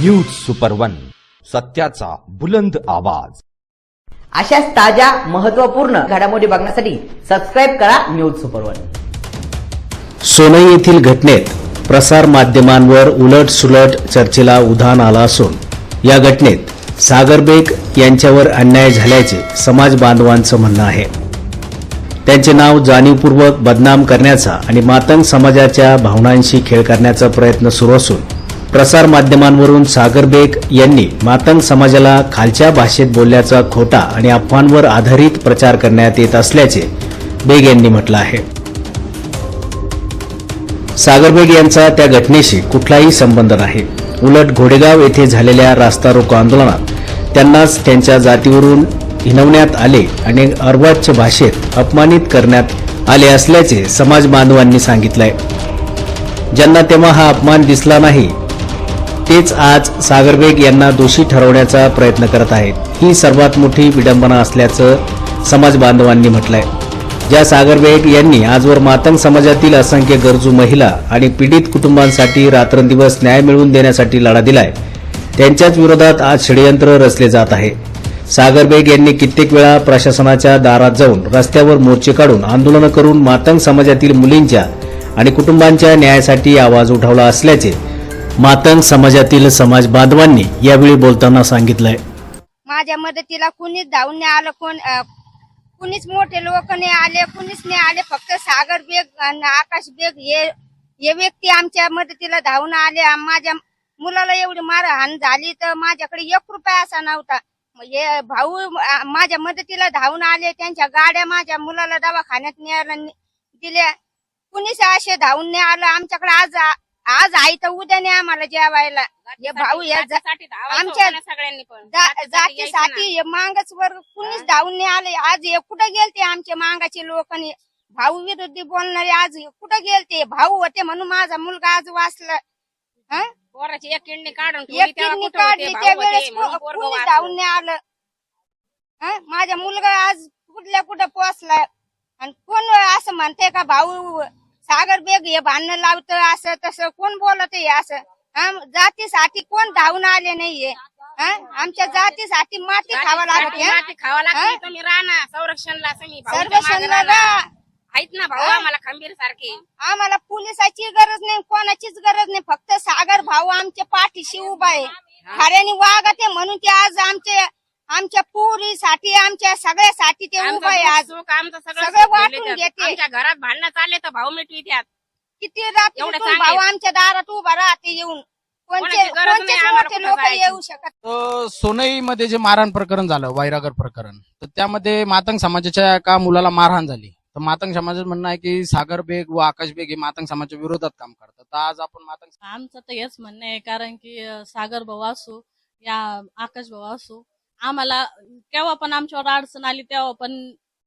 News super one सत्याचा बुलंद आवाज. अशाच ताज्या महत्त्वपूर्ण घडामोडी बघण्यासाठी सबस्क्राईब करा न्यूज सुपर वन सोनई येथील घटनेत प्रसार माध्यमांवर उलट सुलट चर्चेला उधाण आलं असून या घटनेत सागर बेग यांच्यावर अन्याय झाल्याचे समाज बांधवांचं म्हणणं आहे. त्यांचे नाव जाणीवपूर्वक बदनाम करण्याचा आणि मातंग समाजाच्या भावनांशी खेळ करण्याचा प्रयत्न सुरू असून प्रसार माध्यमांवरून सागर बेग यांनी मातंग समाजाला खालच्या भाषेत बोलल्याचा खोटा आणि अफवांवर आधारित प्रचार करण्यात येत असल्याचे बेग यांनी म्हटलं आहे. सागरबेग यांचा त्या घटनेशी कुठलाही संबंध नाही. उलट घोडेगाव येथे झालेल्या रास्ता रोको आंदोलनात त्यांनाच त्यांच्या जातीवरून हिनवण्यात आले आणि अर्वाच्य भाषेत अपमानित करण्यात आले असल्याचे समाज बांधवांनी सांगितलंय. ज्यांना तेव्हा हा अपमान दिसला नाही तेच आज सागरबेग यांना दोषी ठरवण्याचा प्रयत्न करत आहेत. ही सर्वात मोठी विडंबना असल्याचं समाज बांधवांनी म्हटलंय. ज्या सागरबेग यांनी आजवर मातंग समाजातील असंख्य गरजू महिला आणि पीडित कुटुंबांसाठी रात्रंदिवस न्याय मिळवून देण्यासाठी लढा दिलाय त्यांच्याच विरोधात आज षडयंत्र रचले जात आहे. सागरबेग यांनी कित्येक वेळा प्रशासनाच्या दारात जाऊन रस्त्यावर मोर्चे काढून आंदोलनं करून मातंग समाजातील मुलींच्या आणि कुटुंबांच्या न्यायासाठी आवाज उठवला असल्याचे मातंग समाजातील समाज बांधवांनी यावेळी बोलताना सांगितलंय. माझ्या मदतीला कुणीच धावून नाही आलं कोण कुणीच मोठे लोक नाही आले कुणीच नाही आले फक्त सागर बेग आणि आकाश बेग हे हे व्यक्ती आमच्या मदतीला धावून आले. माझ्या मुलाला एवढी मारहाण झाली तर माझ्याकडे एक रुपया असा नव्हता. हे भाऊ माझ्या मदतीला धावून आले त्यांच्या गाड्या माझ्या मुलाला दवाखान्यात न्यायला दिल्या. कुणीच असे धावून नाही आलं. आमच्याकडे आज आज आई तर उद्या नाही आम्हाला जेवायला. हे भाऊ या जा- आमच्या सगळ्यांनी पण. जा- जातीसाठी हे मांगच वर्ग कुणीच धावून नाही आले. आज हे कुठं गेलते आमचे मांगाचे लोकांनी भाऊ विरुद्ध बोलणारे आज हे कुठं गेलते? भाऊ होते म्हणून माझा मुलगा आज वाचला. हं? पोराची एक किडनी काढून ठेवली, एक तेव्हा किडनी कुठं होते? काढली भाऊ त्या होते, वेळेस म्हणून कु- पोरगं कुणीच वाचलं. धावून नाही आलं. हं? माझा मुलगा आज कुठल्या कुठं पोहोचलाय आणि कोण असं म्हणते का भाऊ? सागर बेग हे भांडणं लावतं असं तसं. कोण बोलत आहे असं? जातीसाठी कोण धावून आले नाहीये? हं? आमच्या जातीसाठी माती खावा लागते. खावा? तुम्ही संरक्षणला. आहेत ना भाऊ? आम्हाला खंबीर सारखे. आम्हाला पोलिसाची गरज नाही कोणाचीच गरज नाही. फक्त सागर भाऊ आमच्या पाठीशी उभा आहे. खऱ्याने वागत आहे म्हणून ते आज आमच्या आमच्या पुरीसाठी आमच्या सगळ्यासाठी ते उभा आहे आज सुख आमचं सगळं वाटून. घेते. आमच्या घरात भांडणं चालले तर भाऊ मिटवी त्यात किती एवढं रात्री भाऊ. आमच्या दारात उभा राहते येऊन कोणते कोणाची गरज नाही कोणतेच आम्हाला मोठे कुठं लोक जायची. येऊ शकत तर सोनईमध्ये जे मारहाण प्रकरण झालं वैरागर प्रकरण तर त्यामध्ये मातंग समाजाच्या एका मुलाला मारहाण झाली तर मातंग समाजाचं म्हणणं आहे की सागर बेग व आकाश बेग हे मातंग समाजाच्या विरोधात काम करतात तर आज आपण मातंग आमचं तर हेच म्हणणं आहे कारण की अं, सागर भाऊ असो या आकाश भाऊ असो आम्हाला केव्हा पण आमच्यावर अडचण आली तेव्हा पण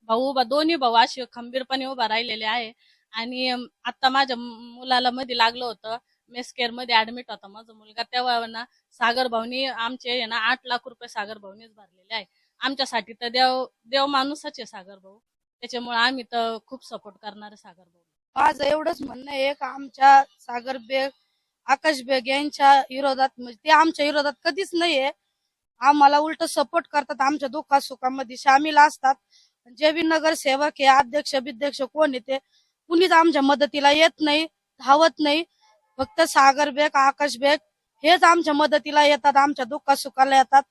भाऊ उभा दोन्ही भाऊ असे खंबीरपणे उभा राहिलेले आहे. आणि आता माझ्या मुलाला मध्ये लागलं होतं. मेसकेअरमध्ये ऍडमिट होता माझा मुलगा. तेव्हा ना सागर भाऊनी आमचे आहे ना आठ लाख रुपये सागर भाऊनीच भरलेले आहे. आमच्यासाठी तर देव देव माणूसच आहे सागर भाऊ. त्याच्यामुळे आम्ही तर खूप सपोर्ट करणार आहे सागर भाऊ. माझं एवढंच म्हणणं आहे का आमच्या सागर बेग आकाश बेग यांच्या विरोधात म्हणजे ते आमच्या विरोधात कधीच नाहीये. आम्हाला उलट सपोर्ट करतात आमच्या दुःखा सुखामध्ये. सामील असतात. जे बी नगरसेवक हे अध्यक्ष बिध्यक्ष कोण येते कुणीच आमच्या मदतीला येत नाही धावत नाही. फक्त सागर बेग आकाश बेग हेच आमच्या मदतीला येतात आमच्या दुःखा सुखाला येतात.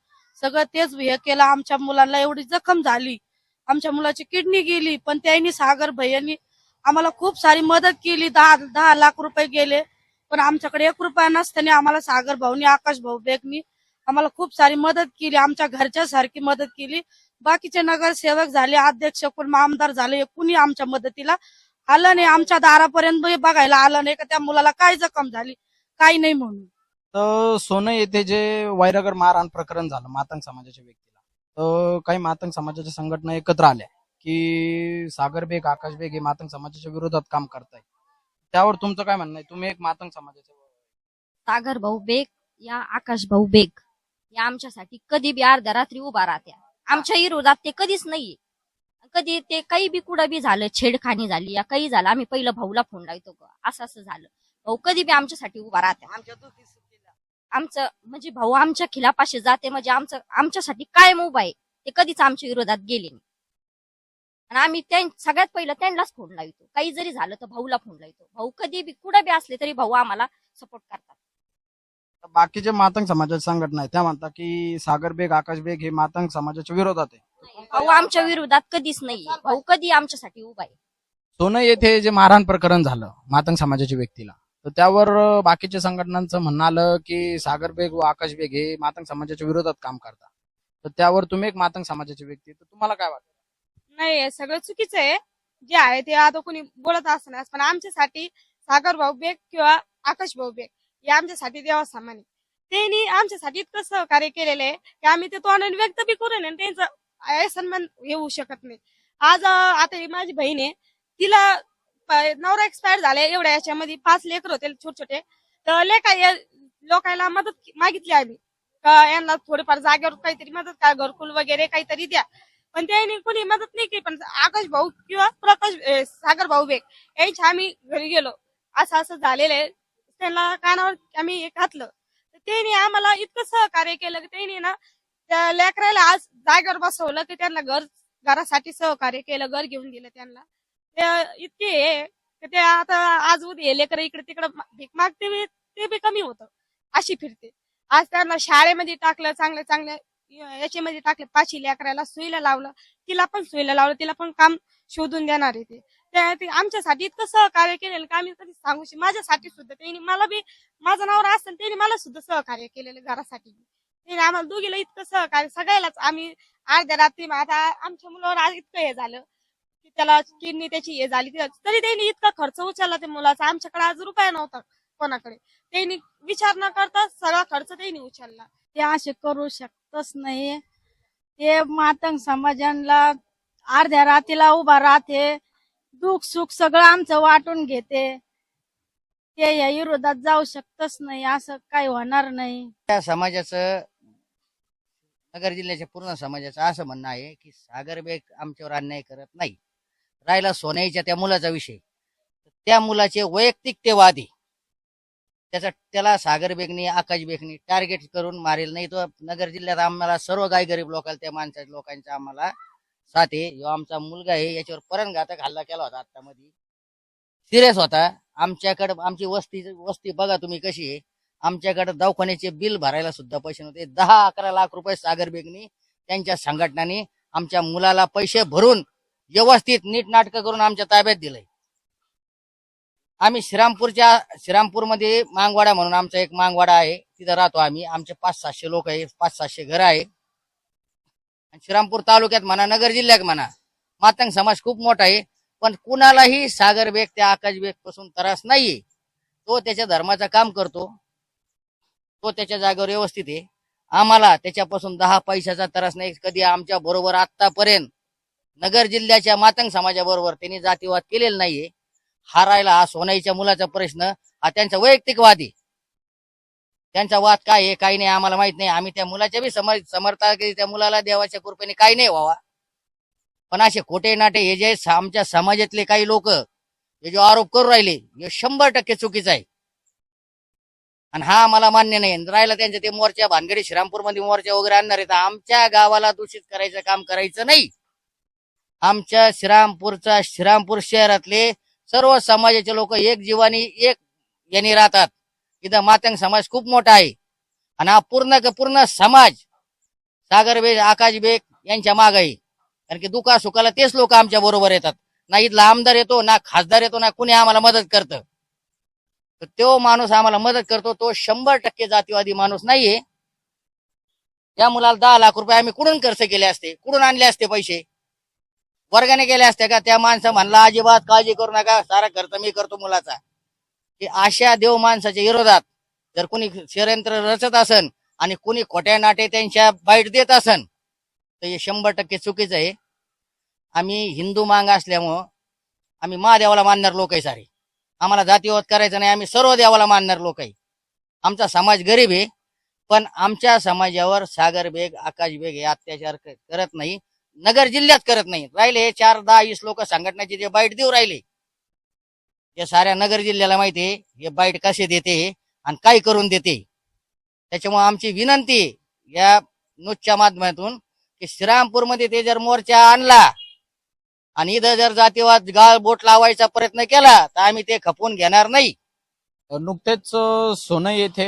सगळं तेच हे केलं आमच्या मुलांना एवढी जखम झाली. आमच्या मुलाची किडनी गेली पण त्यांनी सागर भैयांनी आम्हाला खूप सारी मदत केली. दहा दहा लाख रुपये गेले पण आमच्याकडे एक रुपया नसताना आम्हाला सागर भाऊनी आकाश भाऊ बेगनी आम्हाला खूप सारी मदत केली आमच्या घरच्या सारखी मदत केली. बाकीचे नगरसेवक झाले अध्यक्ष कोण आमदार झाले कुणी आमच्या मदतीला आलं नाही. आमच्या दारापर्यंत बघायला आलं नाही का त्या मुलाला काय जखम झाली काही नाही म्हणून. तर सोनई येथे जे वैरागर मारहाण प्रकरण झालं मातंग समाजाच्या व्यक्तीला तर काही मातंग समाजाच्या संघटना एकत्र आल्या की सागर बेग आकाश बेग हे मातंग समाजाच्या विरोधात काम करताय त्यावर तुमचं काय म्हणणं आहे? तुम्ही एक मातंग समाजाचे सागर भाऊ बेग या आकाश भाऊ बेग. या आमच्यासाठी कधी बी अर्ध्या रात्री उभा राहत्या. आमच्या विरोधात ते कधीच नाहीये. कधी ते काही बी कुठं बी झालं छेडखानी झाली या काही झालं आम्ही पहिलं भाऊला फोन लावतो ग. असं असं झालं. भाऊ कधी बी आमच्यासाठी उभा राहत्या. आमचं म्हणजे भाऊ आमच्या खिलापाशी जाते म्हणजे आमचं आमच्यासाठी काय उभा आहे. ते कधीच आमच्या विरोधात गेले नाही. आणि आम्ही त्या सगळ्यात पहिलं त्यांनाच फोन लावतो. काही जरी झालं तर भाऊला फोन लावतो. भाऊ कधी बी कुठं बी असले तरी भाऊ आम्हाला सपोर्ट करतात. बाकीचे मातंग समाजाच्या संघटना आहे त्या म्हणतात की सागर बेग आकाश बेग हे मातंग समाजाच्या विरोधात आहे. भाऊ आमच्या विरोधात कधीच नाहीये. भाऊ कधी आमच्यासाठी उभा आहे? सोनं येथे जे मारहाण प्रकरण झालं मातंग समाजाच्या व्यक्तीला तर त्यावर बाकीच्या संघटनांचं म्हणणं आलं की सागर बेग व आकाश बेग हे मातंग समाजाच्या विरोधात काम करतात. तर त्यावर तुम्ही एक मातंग समाजाची व्यक्ती तर तुम्हाला काय वाटतं? नाही हे सगळं चुकीचं आहे. जे आहे ते आता कोणी बोलत असणार पण आमच्यासाठी सागर भाऊ बेग किंवा आकाश भाऊ बेग हे आमच्यासाठी देवा सामान आहे त्यांनी आमच्यासाठी इतकं सहकार्य केलेलं आहे की आम्ही ते तोंडाने व्यक्त बी करू नये त्यांचा त्यांचं सन्मान येऊ शकत नाही. आज आता ही माझी बहीण आहे. तिला नवरा एक्सपायर झाले एवढ्या याच्यामध्ये पाच लेकर होते छोटे छोटे तर लेखा लोकांना मदत मागितली आम्ही. यांना थोडीफार जागेवर काहीतरी मदत काय घरकुल वगैरे काहीतरी द्या. पण त्यांनी कोणी मदत नाही केली. पण आकाश भाऊ किंवा प्रकाश सागर भाऊ बेग यांच्या आम्ही घरी गेलो. असं असं झालेलं आहे. त्यांना कानावर आम्ही हे घातलं. तर त्यांनी आम्हाला इतकं सहकार्य केलं की त्यांनी ना त्या लेकराला आज जागेवर बसवलं की त्यांना घर घरासाठी सहकार्य केलं घर घेऊन दिलं त्यांना. इतके हे ते आता आज उद्या लेकर इकडे तिकडे भीक मागते बी, ते बी कमी होतं. अशी फिरते. आज त्यांना शाळेमध्ये टाकलं चांगल्या चांगल्या याच्यामध्ये टाकलं पाचवी लेकराला सुईला लावलं. तिला पण सुईला लावलं तिला पण काम शोधून देणार आहे ते. त्या- आमच्यासाठी इतकं सहकार्य केलेलं का आम्ही कधी सांगू शकतो माझ्यासाठी सुद्धा त्यांनी मला बी माझं नवरा असतं त्यांनी मला सुद्धा सहकार्य केलेलं घरासाठी. त्यांनी आम्हाला दोघीला इतकं सहकार्य सगळ्यालाच आम्ही अर्ध्या रात्री आता आमच्या मुलावर आज इतकं हे झालं की त्याला किडनी त्याची हे झाली तरी त्यांनी इतका खर्च उचलला त्या मुलाचा आमच्याकडे आज रुपया नव्हता कोणाकडे. त्यांनी विचार न करता सगळा खर्च त्यांनी उचलला. ते असे करू शकतच नाही. ते मातंग समाजाला अर्ध्या रात्रीला उभा राहते. दुःख सुख सगळं आमचं वाटून घेते. ते या विरोधात जाऊ शकतच नाही असं काही होणार नाही. त्या समाजाचं नगर जिल्ह्याच्या पूर्ण समाजाचं असं म्हणणं आहे की सागर बेग आमच्यावर अन्याय करत नाही. राहिला सोन्याच्या त्या मुलाचा विषय. त्या मुलाचे वैयक्तिक ते वादी. त्याचा त्याला सागर बेगनी आकाश बेगनी टार्गेट करून मारेल नाही तो नगर जिल्ह्यात आम्हाला सर्व गाय गरीब लोकांना त्या माणसाच्या लोकांचा आम्हाला साथ आहे. आमचा मुलगा आहे. याच्यावर परणघातक हल्ला केला होता आता मध्ये सिरियस होता. आमच्याकडे आमची वस्ती वस्ती बघा तुम्ही कशी आहे. आमच्याकडे दवाखान्याचे बिल भरायला सुद्धा पैसे नव्हते. दहा अकरा लाख रुपये सागर बेगनी त्यांच्या संघटनाने आमच्या मुलाला पैसे भरून व्यवस्थित नीट नाटक करून आमच्या ताब्यात दिलंय. आम्ही श्रीरामपूरच्या श्रीरामपूरमध्ये मांगवाडा म्हणून आमचा एक मांगवाडा आहे. तिथं राहतो आम्ही. आमचे पाच सातशे लोक आहे. पाच सातशे घर आहे. आणि श्रीरामपूर तालुक्यात म्हणा नगर जिल्ह्यात म्हणा मातंग समाज खूप मोठा आहे. पण कुणालाही सागर बेग त्या आकाश बेगपासून त्रास नाहीये. तो त्याच्या धर्माचं काम करतो. तो त्याच्या जागेवर व्यवस्थित आहे. आम्हाला त्याच्यापासून दहा पैशाचा त्रास नाही. कधी आमच्या बरोबर आतापर्यंत नगर जिल्ह्याच्या मातंग समाजाबरोबर त्यांनी जातीवाद केलेला नाहीये. हारायला हा सोनाईच्या मुलाचा प्रश्न हा त्यांचा वैयक्तिक वाद आहे. त्यांचा वाद काय आहे काही नाही आम्हाला माहीत नाही. आम्ही त्या मुलाच्या बी समर समर्था त्या मुलाला देवाच्या कृपेने काही नाही व्हावा. पण असे खोटे नाटे हे जे आमच्या समाजातले काही लोक हे जे आरोप करू राहिले हे शंभर टक्के चुकीचं आहे. आणि हा आम्हाला मान्य नाही. राहिला त्यांच्या ते मोर्चा भानगडी श्रीरामपूरमध्ये मोर्चा वगैरे आणणार आहे तर आमच्या गावाला दूषित करायचं काम करायचं नाही. आमच्या श्रीरामपूरचा श्रीरामपूर शहरातले सर्व समाजाचे लोक एक जीवानी एक यांनी राहतात. इथं मातंग समाज खूप मोठा आहे. आणि हा पूर्ण पूर्ण समाज सागर बेग आकाश बेग यांच्या माग आहे. कारण की दुखा सुखाला तेच लोक आमच्या बरोबर येतात. ना इथला आमदार येतो ना खासदार येतो ना कुणी आम्हाला मदत करतं. तर तो माणूस आम्हाला मदत करतो तो शंभर टक्के जातीवादी माणूस नाहीये. त्या मुलाला दहा लाख रुपये आम्ही कुठून खर्च केले असते? कुठून आणले असते पैसे? वर्गाने गेले असते का? त्या माणसं म्हणला अजिबात काळजी करू नका सारा खर्च मी करतो मुलाचा. की अशा देव माणसाच्या विरोधात जर कोणी षडयंत्र रचत असन आणि कोणी खोट्या नाटे त्यांच्या बाईट देत असन तर हे शंभर टक्के चुकीचं आहे. आम्ही हिंदू मांग असल्यामुळं आम्ही महादेवाला मानणार लोक आहे सारे. आम्हाला जातीवाद करायचं नाही आम्ही सर्व देवाला मानणार लोक आहे. आमचा समाज गरीब आहे पण आमच्या समाजावर सागर बेग आकाश बेग हे अत्याचार करत नाही नगर जिल्ह्यात करत नाही. राहिले हे चार दहा वीस लोक संघटनेचे जे बाईट देऊ राहिले या साऱ्या नगर जिल्ह्याला माहिती आहे हे बाईट कसे देते आणि काय करून देते त्याच्यामुळे आमची विनंती या न्यूजच्या माध्यमातून की श्रीरामपूरमध्ये ते जर मोर्चा आणला आणि इथं जर जातीवाद गाळ बोट लावायचा प्रयत्न केला तर आम्ही ते खपवून घेणार नाही. नुकतेच सोनं येथे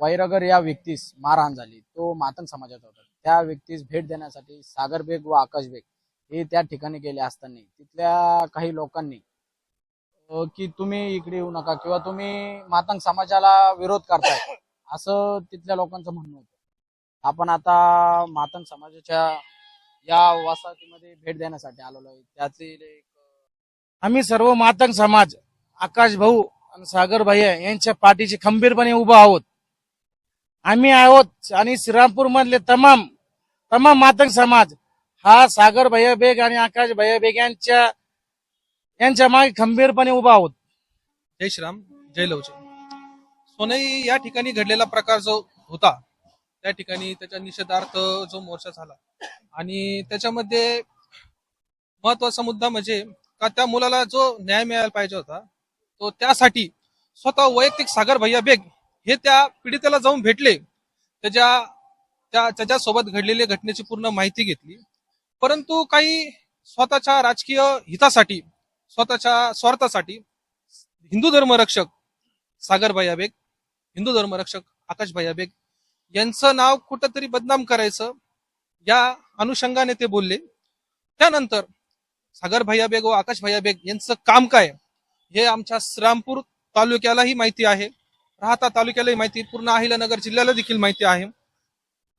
वैरगर या व्यक्तीस मारहाण झाली तो मातंग समाजाचा होता. त्या व्यक्तीस भेट देण्यासाठी सागर बेग व आकाश बेग हे त्या ठिकाणी गेले असताना. तिथल्या काही लोकांनी की तुम्ही इकडे येऊ नका किंवा तुम्ही मातंग समाजाला विरोध करताय. असं तिथल्या लोकांचं म्हणणं होतं. आपण आता मातंग समाजाच्या या वसाहतीमध्ये भेट देण्यासाठी आलेलो आहे. त्याचे एक आम्ही सर्व मातंग समाज आकाश भाऊ आणि सागर भैया यांच्या पाठीशी खंबीरपणे उभं आहोत. आम्ही आहोत आणि श्रीरामपूर मधले तमाम तमाम मातंग समाज हा सागर भैया बेग आणि आकाश भैया बेग यांच्या यांच्या मागे खंबीरपणे उभा आहोत. जय श्राम जय लवचे सोनई या ठिकाणी घडलेला प्रकार जो होता त्या ठिकाणी त्याच्या निषेधार्थ जो मोर्चा झाला आणि त्याच्यामध्ये महत्त्वाचा मुद्दा म्हणजे का त्या मुलाला जो न्याय मिळायला पाहिजे होता तो त्यासाठी स्वतः वैयक्तिक सागर भैया बेग हे त्या पीडितेला जाऊन भेटले. त्याच्या त्या त्याच्यासोबत घडलेल्या घटनेची पूर्ण माहिती घेतली. परंतु काही स्वतःच्या राजकीय हितासाठी स्वतःच्या स्वार्थासाठी हिंदू धर्मरक्षक सागर भैया बेग हिंदू धर्मरक्षक आकाश भैया बेग यांचं नाव कुठंतरी बदनाम करायचं या अनुषंगाने ते बोलले. त्यानंतर सागर भैया बेग व आकाश भैया बेग यांचं काम काय हे आमच्या श्रामपूर तालुक्यालाही माहिती आहे. राहता तालुक्यालाही माहिती पूर्ण अहिल्यानगर जिल्ह्याला देखील माहिती आहे.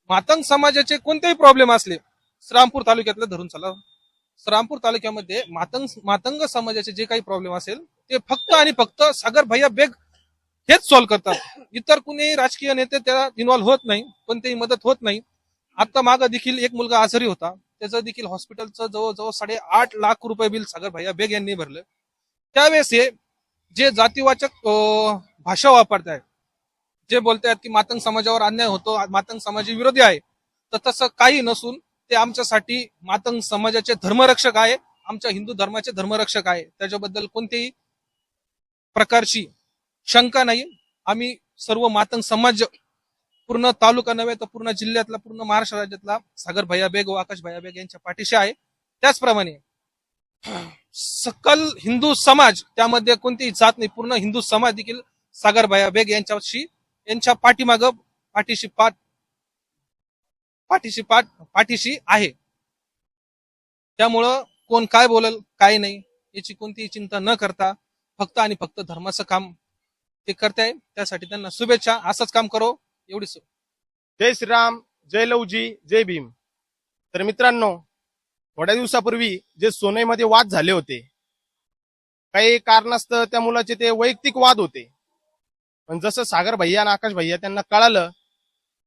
मातंग समाजाचे कोणतेही प्रॉब्लेम असले श्रामपूर तालुक्यातलं धरून चला. रामपूर तालुक्यामध्ये मातंग मातंग समाजाचे जे काही प्रॉब्लेम असेल ते फक्त आणि फक्त सागर भैया बेग हेच सॉल्व्ह करतात. इतर कुणी राजकीय नेते त्याला इन्व्हॉल्व्ह होत नाही पण ते मदत होत नाही. आता माग देखील एक मुलगा आजारी होता. त्याचं देखील हॉस्पिटलचं जवळजवळ साडेआठ लाख रुपये बिल सागर भैया बेग यांनी भरलं. त्यावेळेस हे जे जातीवाचक भाषा वापरतायत जे बोलतायत की मातंग समाजावर अन्याय होतो मातंग समाजी विरोधी आहे तर तसं काही नसून ते आमच्यासाठी मातंग समाजाचे धर्मरक्षक आहे आमच्या हिंदू धर्माचे धर्मरक्षक आहे. त्याच्याबद्दल कोणत्याही प्रकारची शंका नाही. आम्ही सर्व मातंग समाज पूर्ण तालुका नव्हे तर पूर्ण जिल्ह्यातला पूर्ण महाराष्ट्र राज्यातला सागर भैया बेग व आकाश भैया बेग यांच्या पाठीशी आहे. त्याचप्रमाणे सकल हिंदू समाज त्यामध्ये कोणतीही जात नाही. पूर्ण हिंदू समाज देखील सागर भैया बेग यांच्याशी यांच्या पाठीमाग पाठीशी पाठ पाठीशी पाठ पाठीशी आहे. त्यामुळं कोण काय बोलल काय नाही याची कोणतीही चिंता न करता फक्त आणि फक्त धर्माचं काम ते करताय. त्यासाठी त्यांना शुभेच्छा. असंच काम करो एवढी जय श्रीराम जय लवजी जय भीम. तर मित्रांनो थोड्या दिवसापूर्वी जे सोनईमध्ये वाद झाले होते काही कारणास्तव त्या मुलाचे ते वैयक्तिक वाद होते. पण जसं सागर भैया आणि आकाश भैया त्यांना कळालं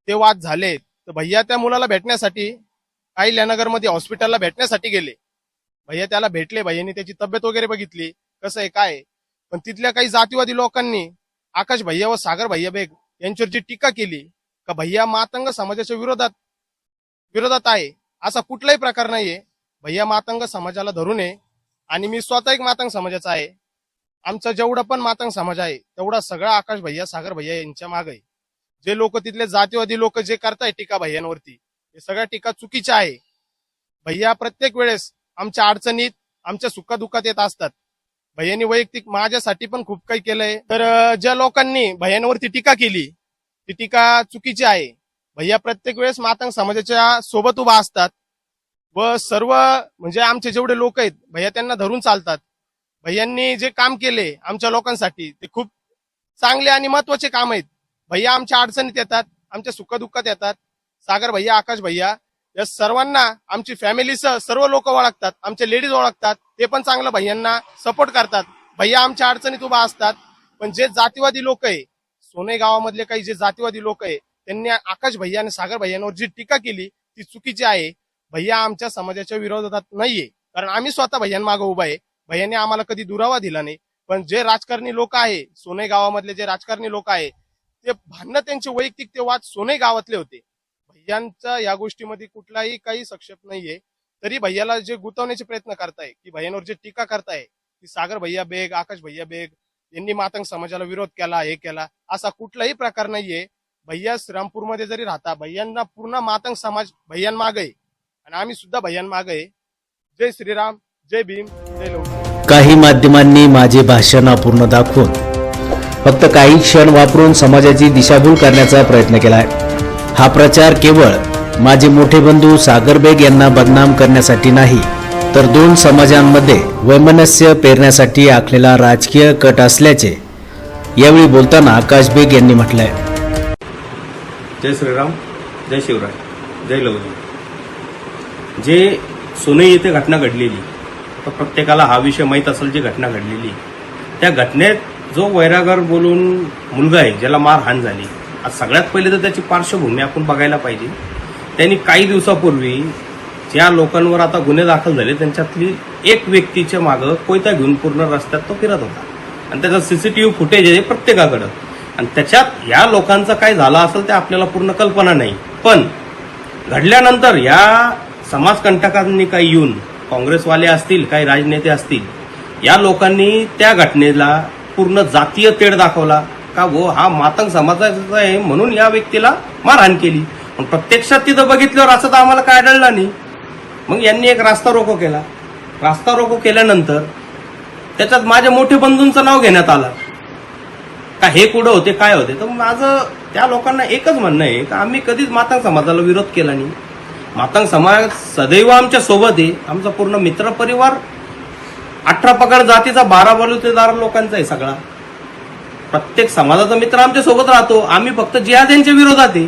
ते वाद झालेत. तर भैया त्या मुलाला भेटण्यासाठी काही मध्ये हॉस्पिटलला भेटण्यासाठी गेले. भैया त्याला भेटले भैयानी त्याची तब्येत वगैरे बघितली. कसं आहे काय पण तिथल्या काही जातीवादी लोकांनी आकाश भैया व सागर भैया बेग यांच्यावर जी टीका केली का भैया मातंग समाजाच्या विरोधात विरोधात आहे. असा कुठलाही प्रकार नाहीये. भैया मातंग समाजाला धरून नये आणि मी स्वतः एक मातंग समाजाचा आहे. आमचा जेवढा पण मातंग समाज आहे तेवढा सगळा आकाश भैया सागर भैया यांच्या मागे आहे. जे लोक तिथले जातीवादी लोक जे करताय टीका भैयांवरती हे सगळ्या टीका चुकीच्या आहे. भैया प्रत्येक वेळेस आमच्या अडचणीत आमच्या सुखादुखात येत असतात. भैयांनी वैयक्तिक माझ्यासाठी पण खूप काही केलंय. तर ज्या लोकांनी भैयांवरती टीका केली ती टीका चुकीची आहे. भैया प्रत्येक वेळेस मातंग समाजाच्या सोबत उभा असतात व सर्व म्हणजे आमचे जेवढे लोक आहेत भैया त्यांना धरून चालतात. भैयांनी जे काम केले आमच्या लोकांसाठी ते खूप चांगले आणि महत्त्वाचे काम आहेत. भैया आमच्या अडचणीत येतात आमच्या सुखदुःखात येतात. सागर भैया आकाश भैया या सर्वांना आमची फॅमिलीसह सर्व लोक ओळखतात आमचे लेडीज ओळखतात ते पण चांगलं भैयांना सपोर्ट करतात. भैया आमच्या अडचणीत उभा असतात पण जे जातीवादी लोक आहे सोने गावामधले काही जे जातीवादी लोक आहे त्यांनी आकाश भैया आणि सागर भैयांवर जी टीका केली ती चुकीची आहे. भैया आमच्या समाजाच्या विरोधात नाहीये कारण आम्ही स्वतः भैयांमागं उभा आहे. भैयांनी आम्हाला कधी दुरावा दिला नाही. पण जे राजकारणी लोक आहे सोने गावामधले जे राजकारणी लोक आहे ते भांडणं त्यांचे वैयक्तिक ते वाद सोने गावातले होते. भैयांचा या गोष्टीमध्ये कुठलाही काही सक्षेप नाहीये. तरी भैयाला जे गुंतवण्याचे प्रयत्न करताय की भैयांवर जे टीका करताय की सागर भैया बेग आकाश भैया बेग यांनी मातंग समाजाला विरोध केला हे केला असा कुठलाही प्रकार नाहीये. भैया श्रीरामपूरमध्ये जरी राहता भैयांना पूर्ण मातंग समाज भैयांमागे आणि आम्ही सुद्धा भैयांमागे मागे जय श्रीराम जय भीम जय लोक. काही माध्यमांनी माझे भाषण अपूर्ण दाखवून फक्त काही क्षण वापरून समाजाची दिशाभूल करण्याचा प्रयत्न केलाय. हा प्रचार केवळ माझे मोठे बंधू सागर बेग यांना बदनाम करण्यासाठी नाही तर दोन समाजांमध्ये वैमनस्य पेरण्यासाठी आखलेला राजकीय कट असल्याचे यावेळी बोलताना आकाश बेग यांनी म्हटलंय. जय श्रीराम जय शिवराय जय लवजी. जे सोने येथे घटना घडलेली तर प्रत्येकाला हा विषय माहीत असेल जी घटना घडलेली त्या घटनेत जो वैरागर बोलून मुलगा आहे ज्याला मारहाण झाली आज सगळ्यात पहिले तर त्याची पार्श्वभूमी आपण बघायला पाहिजे. त्यांनी काही दिवसापूर्वी ज्या लोकांवर आता गुन्हे दाखल झाले त्यांच्यातली एक व्यक्तीच्या मागं कोयता घेऊन पूर्ण रस्त्यात तो फिरत होता. आणि त्याचं सीसीटीव्ही फुटेज आहे प्रत्येकाकडं. आणि त्याच्यात या लोकांचं काय झालं असेल ते आपल्याला पूर्ण कल्पना नाही. पण घडल्यानंतर या समाजकंटकांनी काही येऊन काँग्रेसवाले असतील काही राजनेते असतील या लोकांनी त्या घटनेला पूर्ण जातीय तेढ दाखवला. का वो हा मातंग समाजाचा आहे म्हणून या व्यक्तीला मारहाण केली. पण प्रत्यक्षात तिथं बघितल्यावर असं तर आम्हाला काय आढळलं नाही. मग यांनी एक रास्ता रोको केला. रास्ता रोको केल्यानंतर त्याच्यात माझ्या मोठे बंधूंचं नाव घेण्यात आलं. का हे कुठं होते काय होते? तर माझं त्या लोकांना एकच म्हणणं आहे का आम्ही कधीच मातंग समाजाला विरोध केला नाही. मातंग समाज सदैव आमच्यासोबत आहे. आमचा पूर्ण मित्र परिवार अठरा पगार जातीचा बारा बलुतेदार लोकांचा आहे सगळा. प्रत्येक समाजाचा मित्र आमच्यासोबत राहतो. आम्ही फक्त जिहाद्यांच्या विरोधात आहे.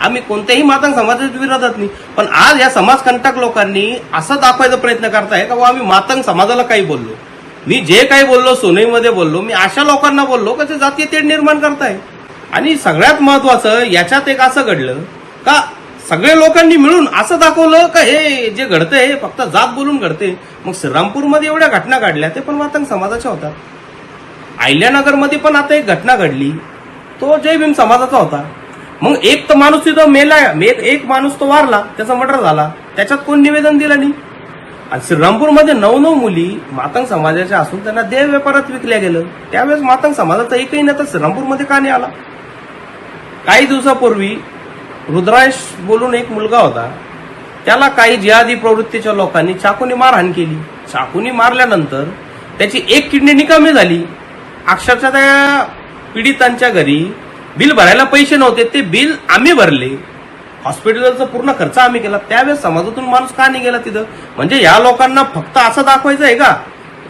आम्ही कोणत्याही मातंग समाजाच्या विरोधात नाही. पण आज या समाजकंटक लोकांनी असं दाखवायचा प्रयत्न करताय का बुवा आम्ही मातंग समाजाला काही बोललो? मी जे काही बोललो सोनईमध्ये बोललो मी अशा लोकांना बोललो का ते जातीय तेढ निर्माण करताय? आणि सगळ्यात महत्वाचं याच्यात एक असं घडलं का सगळ्या लोकांनी मिळून असं दाखवलं का हे जे घडतंय हे फक्त जात बोलून घडते मग श्रीरामपूरमध्ये एवढ्या घटना घडल्या ते पण मातंग समाजाच्या होतात. आयल्यानगरमध्ये पण आता एक घटना घडली. तो जय भीम समाजाचा होता. मग एक तर माणूस तिथं मेला एक एक माणूस तो वारला त्याचा मर्डर झाला. त्याच्यात कोण निवेदन दिलं नाही? आणि श्रीरामपूरमध्ये नऊ नऊ मुली मातंग समाजाच्या असून त्यांना देह व्यापारात विकल्या गेलं. त्यावेळेस मातंग समाजाचा एकही नेता श्रीरामपूरमध्ये का नाही आला? काही दिवसापूर्वी रुद्रायश बोलून एक मुलगा होता. त्याला काही जिहादी प्रवृत्तीच्या लोकांनी चाकूनी मारहाण केली. चाकूनी मारल्यानंतर त्याची एक किडनी निकामी झाली. अक्षरशः त्या पीडितांच्या घरी बिल भरायला पैसे नव्हते ते बिल आम्ही भरले. हॉस्पिटलचा पूर्ण खर्च आम्ही केला. त्यावेळेस समाजातून माणूस का नाही गेला तिथं? म्हणजे या लोकांना फक्त असं दाखवायचं आहे का?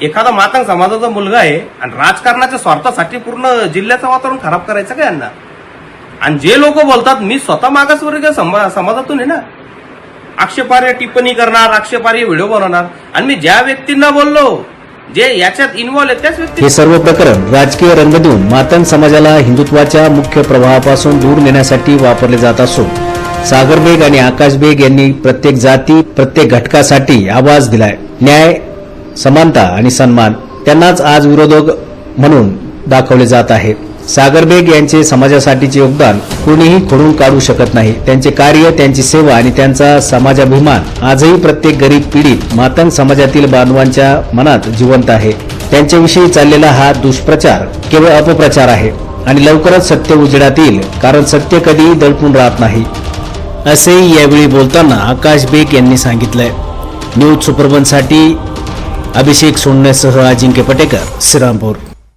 एखादा मातंग समाजाचा मुलगा आहे आणि राजकारणाच्या स्वार्थासाठी पूर्ण जिल्ह्याचं वातावरण खराब करायचं का यांना? आणि जे लोक बोलतात मी स्वतः मागासवर्गीय समा- समाजातून आहे ना. आक्षेपार्ह टिप्पणी करणार आक्षेपार्ह व्हिडिओ बनवणार. आणि मी ज्या व्यक्तींना बोललो जे याच्यात इन्व्हॉल्व आहे त्याच व्यक्ती हे सर्व प्रकरण राजकीय रंग देऊन मातंग समाजाला हिंदुत्वाच्या मुख्य प्रवाहापासून दूर नेण्यासाठी वापरले जात असून सागर बेग आणि आकाश बेग यांनी प्रत्येक जाती प्रत्येक घटकासाठी आवाज दिलाय. न्याय समानता आणि सन्मान त्यांनाच आज विरोधक म्हणून दाखवले जात आहे. सागर बेग यांचे समाजासाठीचे योगदान कोणीही खोडून काढू शकत नाही. त्यांचे कार्य त्यांची सेवा आणि त्यांचा समाजाभिमान आजही प्रत्येक गरीब पीडित मातंग समाजातील बांधवांच्या मनात जिवंत आहे. त्यांच्याविषयी चाललेला हा दुष्प्रचार केवळ अपप्रचार आहे आणि लवकरच सत्य उजेडात येईल कारण सत्य कधीही दडपून राहत नाही. असेही यावेळी बोलताना आकाश बेग यांनी सांगितलंय. न्यूज सुपरबनसाठी अभिषेक सोडण्यासह अजिंक्य पटेकर श्रीरामपूर.